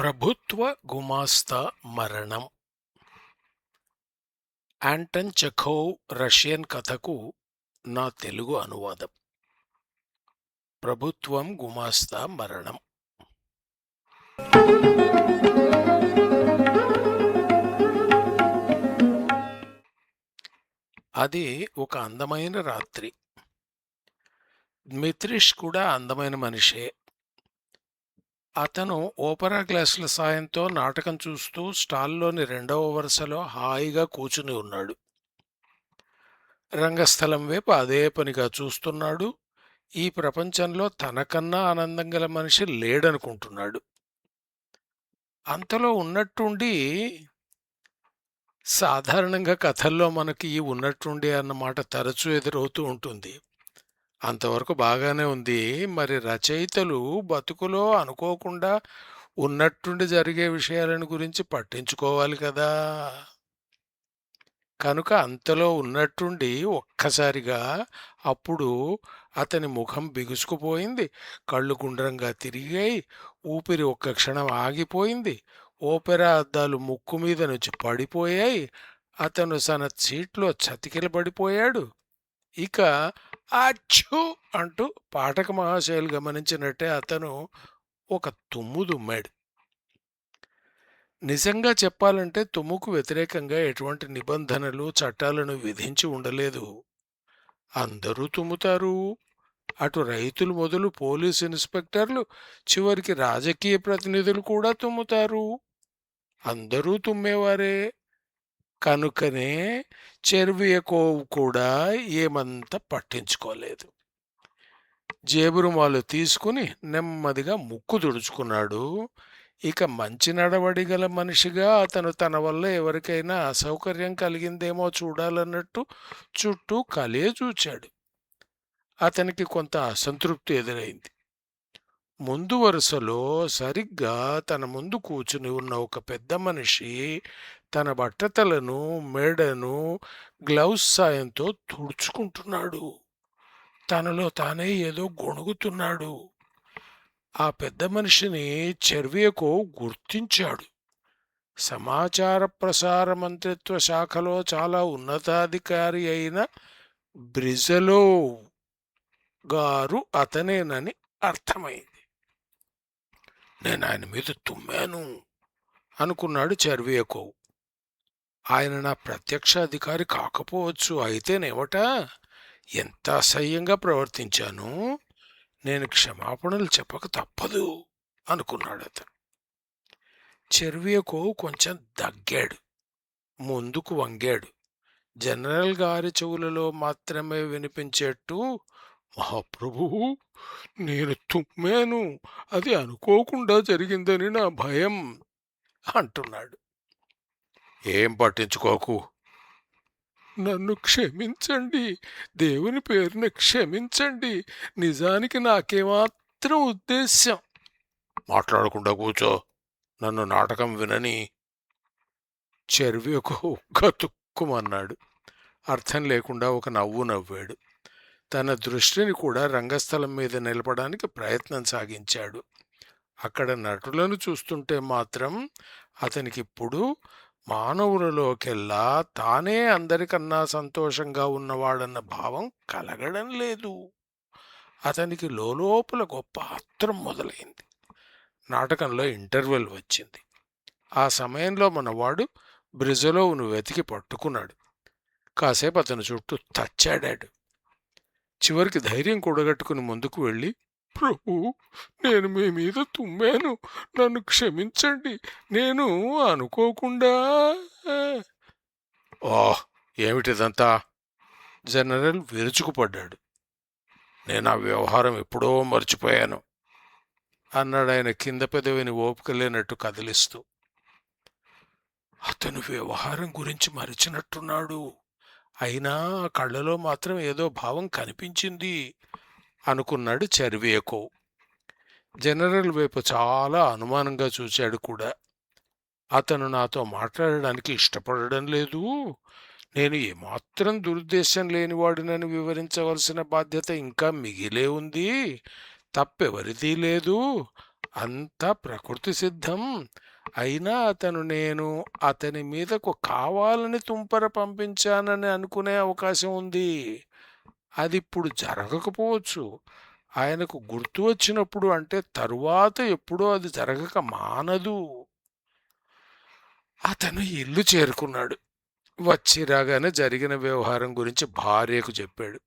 ప్రభుత్వ గుమాస్తా మరణం. యాంటన్ చెఖోవ్ రష్యన్ కథకు నా తెలుగు అనువాదం. ప్రభుత్వం గుమాస్తా మరణం. అది ఒక అందమైన రాత్రి. మిత్రిష్ కూడా అందమైన మనిషే. అతను ఓపెరా గ్లాసుల సాయంతో నాటకం చూస్తూ స్టాల్లోని రెండవ వరుసలో హాయిగా కూచుని ఉన్నాడు. రంగస్థలం వైపు అదే పనిగా చూస్తున్నాడు. ఈ ప్రపంచంలో తనకన్నా ఆనందం గల మనిషి లేడనుకుంటున్నాడు. అంతలో ఉన్నట్టుండి సాధారణంగా కథల్లో మనకి ఈ ఉన్నట్టుండి అన్నమాట తరచూ ఎదురవుతూ ఉంటుంది. అంతవరకు బాగానే ఉంది. మరి రచయితలు బతుకులో అనుకోకుండా ఉన్నట్టుండి జరిగే విషయాలను గురించి పట్టించుకోవాలి కదా! కనుక అంతలో ఉన్నట్టుండి ఒక్కసారిగా అప్పుడు అతని ముఖం బిగుసుకుపోయింది. కళ్ళు గుండ్రంగా తిరిగాయి. ఊపిరి ఒక్క క్షణం ఆగిపోయింది. ఓపెరా అద్దాలు ముక్కు మీద నుంచి పడిపోయాయి. అతను తన సీట్లో చతికిలబడిపోయాడు ఇక అచ్చు అంటూ పాఠక మహాశయులు గమనించినట్టే అతను ఒక తుమ్ము దుమ్మాడు. నిజంగా చెప్పాలంటే తుమ్ముకు వ్యతిరేకంగా ఎటువంటి నిబంధనలు చట్టాలను విధించి ఉండలేదు. అందరూ తుమ్ముతారు. అటు రైతులు మొదలు పోలీస్ ఇన్స్పెక్టర్లు చివరికి రాజకీయ ప్రతినిధులు కూడా తుమ్ముతారు. అందరూ తుమ్మేవారే. కనుకనే చెర్వియకోవ్ కూడా ఏమంత పట్టించుకోలేదు. జేబురుమాలు తీసుకుని నెమ్మదిగా ముక్కు తుడుచుకున్నాడు. ఇక మంచి నడవడి గల మనిషిగా అతను తన వల్ల ఎవరికైనా అసౌకర్యం కలిగిందేమో చూడాలన్నట్టు చుట్టూ కలే చూచాడు. అతనికి కొంత అసంతృప్తి ఎదురైంది. ముందు వరుసలో సరిగ్గా తన ముందు కూర్చుని ఉన్న ఒక పెద్ద మనిషి తన బట్టతలను మెడను గ్లౌస్ సాయంతో తుడుచుకుంటున్నాడు. తనలో తానే ఏదో గొణుగుతున్నాడు. ఆ పెద్ద మనిషిని చెర్వియకు గుర్తించాడు. సమాచార ప్రసార మంత్రిత్వ శాఖలో చాలా ఉన్నతాధికారి అయిన బ్రిజలో గారు అతనేనని అర్థమైంది. నేను ఆయన మీద తుమ్మాను అనుకున్నాడు చర్వియకోవ్ ఆయన నా ప్రత్యక్ష అధికారి కాకపోవచ్చు. అయితేనేమట ఎంత అసహ్యంగా ప్రవర్తించాను? నేను క్షమాపణలు చెప్పక తప్పదు అనుకున్నాడు అతను. చెర్వియకోవ్ కొంచెం దగ్గాడు. ముందుకు వంగాడు. జనరల్ గారి చెవులలో మాత్రమే వినిపించేట్టు మహాప్రభు నేను తుమ్మాను. అది అనుకోకుండా జరిగిందని నా భయం అంటున్నాడు. ఏం పట్టించుకోకు. నన్ను క్షమించండి. దేవుని పేరున క్షమించండి. నిజానికి నాకేమాత్రం ఉద్దేశ్యం. మాట్లాడకుండా కూర్చో. నన్ను నాటకం వినని చెర్వియకు గతుక్కుమన్నాడు. అర్థం లేకుండా ఒక నవ్వు నవ్వాడు. తన దృష్టిని కూడా రంగస్థలం మీద నిలపడానికి ప్రయత్నం సాగించాడు. అక్కడ నటులను చూస్తుంటే మాత్రం అతనికిప్పుడు మానవులలోకెల్లా తానే అందరికన్నా సంతోషంగా ఉన్నవాడన్న భావం కలగడం లేదు. అతనికి లోపల గొప్ప ఆత్రం మొదలైంది. నాటకంలో ఇంటర్వెల్ వచ్చింది. ఆ సమయంలో మనవాడు బ్రిజలోవును వెతికి పట్టుకున్నాడు. కాసేపు అతని చుట్టూ తచ్చాడాడు. చివరికి ధైర్యం కూడగట్టుకుని ముందుకు వెళ్ళి ప్రభు నేను మీ మీద తుమ్మాను. నన్ను క్షమించండి. నేను అనుకోకుండా. ఓహ్ ఏమిటిదంతా? జనరల్ విరుచుకుపడ్డాడు. నేను ఆ వ్యవహారం ఎప్పుడో మర్చిపోయాను అన్నాడు ఆయన కింద పెదవిని ఓపిక లేనట్టు కదిలిస్తూ. అతను వ్యవహారం గురించి మరిచినట్టున్నాడు. అయినా కళ్ళలో మాత్రం ఏదో భావం కనిపించింది. అనుకున్నాడు చర్వేకో. జనరల్ వైపు చాలా అనుమానంగా చూశాడు కూడా. అతను నాతో మాట్లాడడానికి ఇష్టపడడం లేదు. నేను ఏమాత్రం దురుద్దేశం లేనివాడినని వివరించవలసిన బాధ్యత ఇంకా మిగిలే ఉంది. తప్పెవరిది లేదు. అంతా ప్రకృతి సిద్ధం. అయినా అతను నేను అతని మీదకు కావాలని తుంపర పంపించానని అనుకునే అవకాశం ఉంది. అది ఇప్పుడు జరగకపోవచ్చు. ఆయనకు గుర్తు వచ్చినప్పుడు అంటే తరువాత ఎప్పుడో అది జరగక మానదు. అతను ఇల్లు చేరుకున్నాడు. వచ్చి రాగానే జరిగిన వ్యవహారం గురించి భార్యకు చెప్పాడు.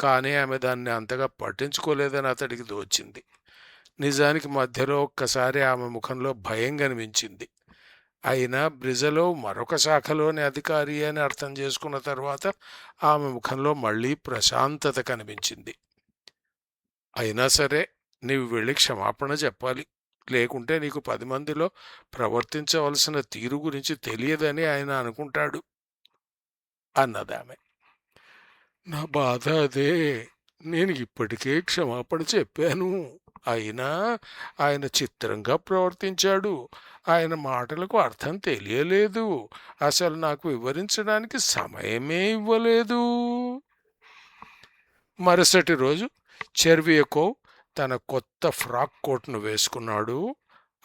కానీ ఆమె దాన్ని అంతగా పట్టించుకోలేదని అతడికి దోచింది నిజానికి మధ్యలో ఒక్కసారి ఆమె ముఖంలో భయం కనిపించింది అయినా బ్రిజలో మరొక శాఖలోని అధికారి అని అర్థం చేసుకున్న తర్వాత ఆమె ముఖంలో మళ్ళీ ప్రశాంతత కనిపించింది. అయినా సరే నీవు వెళ్ళి క్షమాపణ చెప్పాలి. లేకుంటే నీకు పది మందిలో ప్రవర్తించవలసిన తీరు గురించి తెలియదని ఆయన అనుకుంటాడు అన్నదామె నా బాధ అదే. నేను ఇప్పటికే క్షమాపణ చెప్పాను. అయినా ఆయన చిత్రంగా ప్రవర్తించాడు. ఆయన మాటలకు అర్థం తెలియలేదు. అసలు నాకు వివరించడానికి సమయమే ఇవ్వలేదు. మరుసటి రోజు చెర్వియకో తన కొత్త ఫ్రాక్ కోట్ను వేసుకున్నాడు.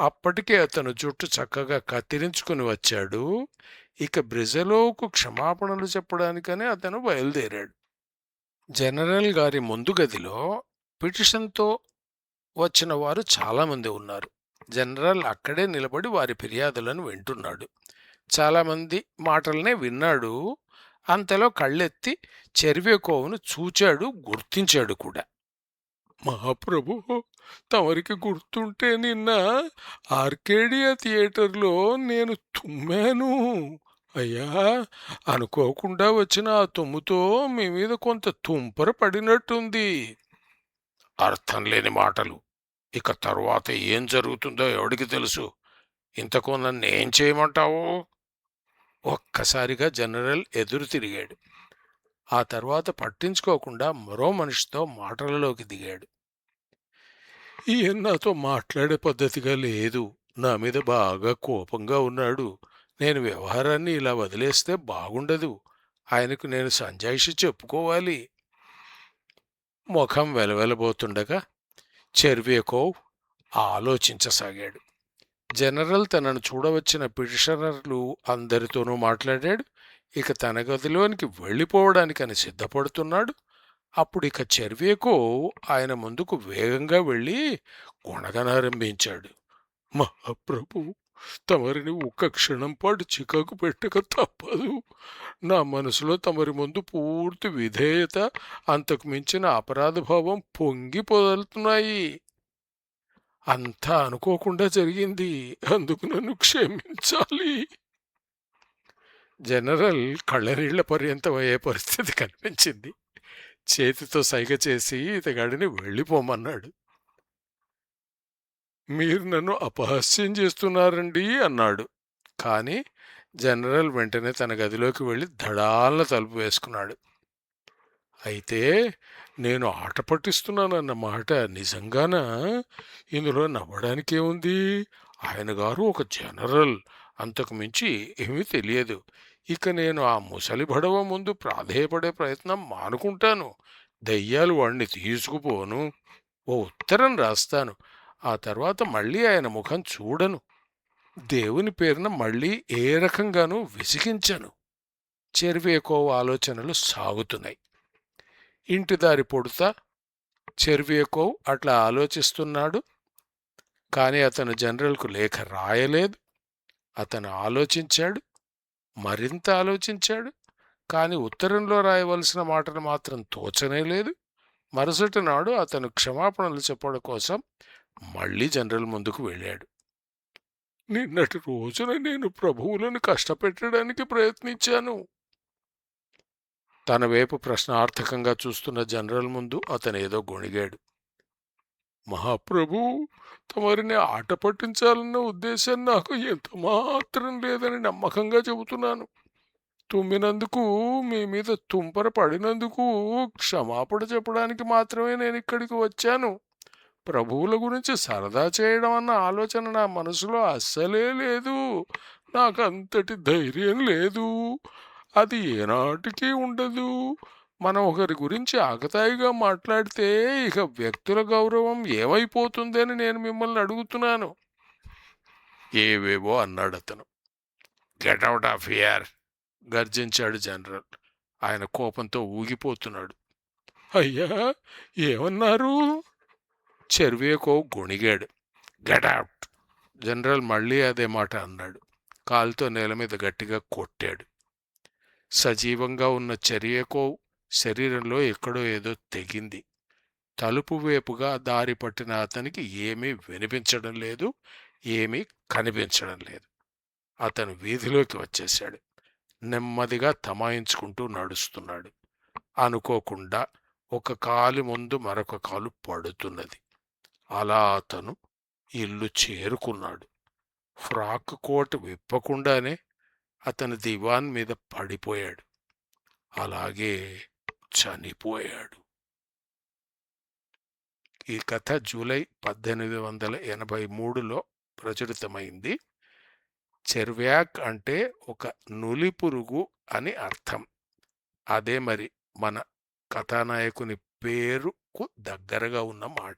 అప్పటికే అతను జుట్టు చక్కగా కత్తిరించుకుని వచ్చాడు. ఇక బ్రిజలోకు క్షమాపణలు చెప్పడానికనే అతను బయలుదేరాడు. జనరల్ గారి ముందు గదిలో పిటిషన్తో వచ్చిన వారు చాలామంది ఉన్నారు. జనరల్ అక్కడే నిలబడి వారి ఫిర్యాదులను వింటున్నాడు. చాలామంది మాటలనే విన్నాడు. అంతలో కళ్ళెత్తి చెర్వేకోవును చూచాడు గుర్తించాడు కూడా. మహాప్రభు తమరికి గుర్తుంటే నిన్న ఆర్కేడియా థియేటర్లో నేను తుమ్మాను. అయ్యా అనుకోకుండా వచ్చిన ఆ తుమ్ముతో మీ మీద కొంత తుంపర పడినట్టుంది. అర్థం లేని మాటలు. ఇక తరువాత ఏం జరుగుతుందో ఎవడికి తెలుసు. ఇంతకు నన్ను ఏం చేయమంటావు? ఒక్కసారిగా జనరల్ ఎదురు తిరిగాడు. ఆ తర్వాత పట్టించుకోకుండా మరో మనిషితో మాటలలోకి దిగాడు. ఈయన నాతో మాట్లాడే పద్ధతిగా లేదు. నా మీద బాగా కోపంగా ఉన్నాడు. నేను వ్యవహారాన్ని ఇలా వదిలేస్తే బాగుండదు. ఆయనకు నేను సంజాయిషి చెప్పుకోవాలి. ముఖం వెలవెలబోతుండగా చెర్వేకోవ్ ఆలోచించసాగాడు. జనరల్ తనను చూడవచ్చిన పిటిషనర్లు అందరితోనూ మాట్లాడాడు. ఇక తన గదిలోనికి వెళ్ళిపోవడానికని సిద్ధపడుతున్నాడు. అప్పుడు ఇక చెర్వేకో ఆయన ముందుకు వేగంగా వెళ్ళి గుణగనారంభించాడు మహాప్రభు తమరిని ఒక్క క్షణం పాటు చికాకు పెట్టక తప్పదు. నా మనసులో తమరి ముందు పూర్తి విధేయత అంతకు మించిన అపరాధభావం పొంగి పొదలుతున్నాయి. అంతా అనుకోకుండా జరిగింది. అందుకు నన్ను క్షమించాలి. జనరల్ కళ్ళనీళ్ళ పర్యంతం అయ్యే పరిస్థితి కనిపించింది. చేతితో సైగ చేసి ఇతగాడిని వెళ్ళిపోమన్నాడు. మీరు నన్ను అపహాస్యం చేస్తున్నారండి అన్నాడు. కానీ జనరల్ వెంటనే తన గదిలోకి వెళ్ళి ధడాల తలుపు వేసుకున్నాడు. అయితే నేను ఆట పట్టిస్తున్నానన్న మాట నిజంగానా? ఇందులో నవ్వడానికేముంది? ఆయన గారు ఒక జనరల్ అంతకు మించి ఏమీ తెలియదు. ఇక నేను ఆ ముసలి బడవ ముందు ప్రాధేయపడే ప్రయత్నం మానుకుంటాను. దయ్యాలు వాడిని తీసుకుపోను. ఓ ఉత్తరం రాస్తాను. ఆ తర్వాత మళ్ళీ ఆయన ముఖం చూడను. దేవుని పేరున మళ్ళీ ఏ రకంగానూ విసిగించను. చెర్వేకోవ్ ఆలోచనలు సాగుతున్నాయి. ఇంటి దారి పొడుతా చెర్వేకోవ్ అట్లా ఆలోచిస్తున్నాడు. కానీ అతను జనరల్కు లేఖ రాయలేదు. అతను ఆలోచించాడు. మరింత ఆలోచించాడు. కానీ ఉత్తరంలో రాయవలసిన మాటను మాత్రం తోచనే లేదు. మరుసటి నాడు అతను క్షమాపణలు చెప్పడం కోసం మళ్ళీ జనరల్ ముందుకు వెళ్ళాడు. నిన్నటి రోజున నేను ప్రభువులను కష్టపెట్టడానికి ప్రయత్నించాను. తన వైపు ప్రశ్నార్థకంగా చూస్తున్న జనరల్ ముందు అతనేదో గొణిగాడు. మహాప్రభు తమరిని ఆట పట్టించాలన్న ఉద్దేశం నాకు ఎంత మాత్రం లేదని నమ్మకంగా చెబుతున్నాను. తుమ్మినందుకు మీ మీద తుంపర పడినందుకు క్షమాపణ చెప్పడానికి మాత్రమే నేను ఇక్కడికి వచ్చాను. ప్రభువుల గురించి సరదా చేయడం అన్న ఆలోచన నా మనసులో అస్సలే లేదు. నాకు అంతటి ధైర్యం లేదు. అది ఏనాటికి ఉండదు. మనం ఒకరి గురించి ఆకతాయిగా మాట్లాడితే ఇక వ్యక్తుల గౌరవం ఏమైపోతుందని నేను మిమ్మల్ని అడుగుతున్నాను. ఏవేవో అన్నాడు అతను. గెట్ అవుట్ ఆఫ్ ఇయర్ గర్జించాడు జనరల్. ఆయన కోపంతో ఊగిపోతున్నాడు. అయ్యా ఏమన్నారు? చెర్వేకో గొణిగాడు. గెట్ అవుట్ జనరల్ మళ్ళీ అదే మాట అన్నాడు. కాలుతో నేల మీద గట్టిగా కొట్టాడు. సజీవంగా ఉన్న చెరియకో శరీరంలో ఎక్కడో ఏదో తెగింది. తలుపు వైపుగా దారి పట్టిన అతనికి ఏమీ వినిపించడం లేదు ఏమీ కనిపించడం లేదు. అతను వీధిలోకి వచ్చేశాడు. నెమ్మదిగా తమాయించుకుంటూ నడుస్తున్నాడు. అనుకోకుండా ఒక కాలు ముందు మరొక కాలు పడుతున్నది. అలా అతను ఇల్లు చేరుకున్నాడు. ఫ్రాక్ కోట్ విప్పకుండానే అతను దివాన్ మీద పడిపోయాడు. అలాగే చనిపోయాడు. ఈ కథ జూలై పద్దెనిమిది వందల ఎనభై మూడులో ప్రచురితమైంది. చెర్వ్యాక్ అంటే ఒక నులి పురుగు అని అర్థం. అదే మరి మన కథానాయకుని పేరుకు దగ్గరగా ఉన్న మాట.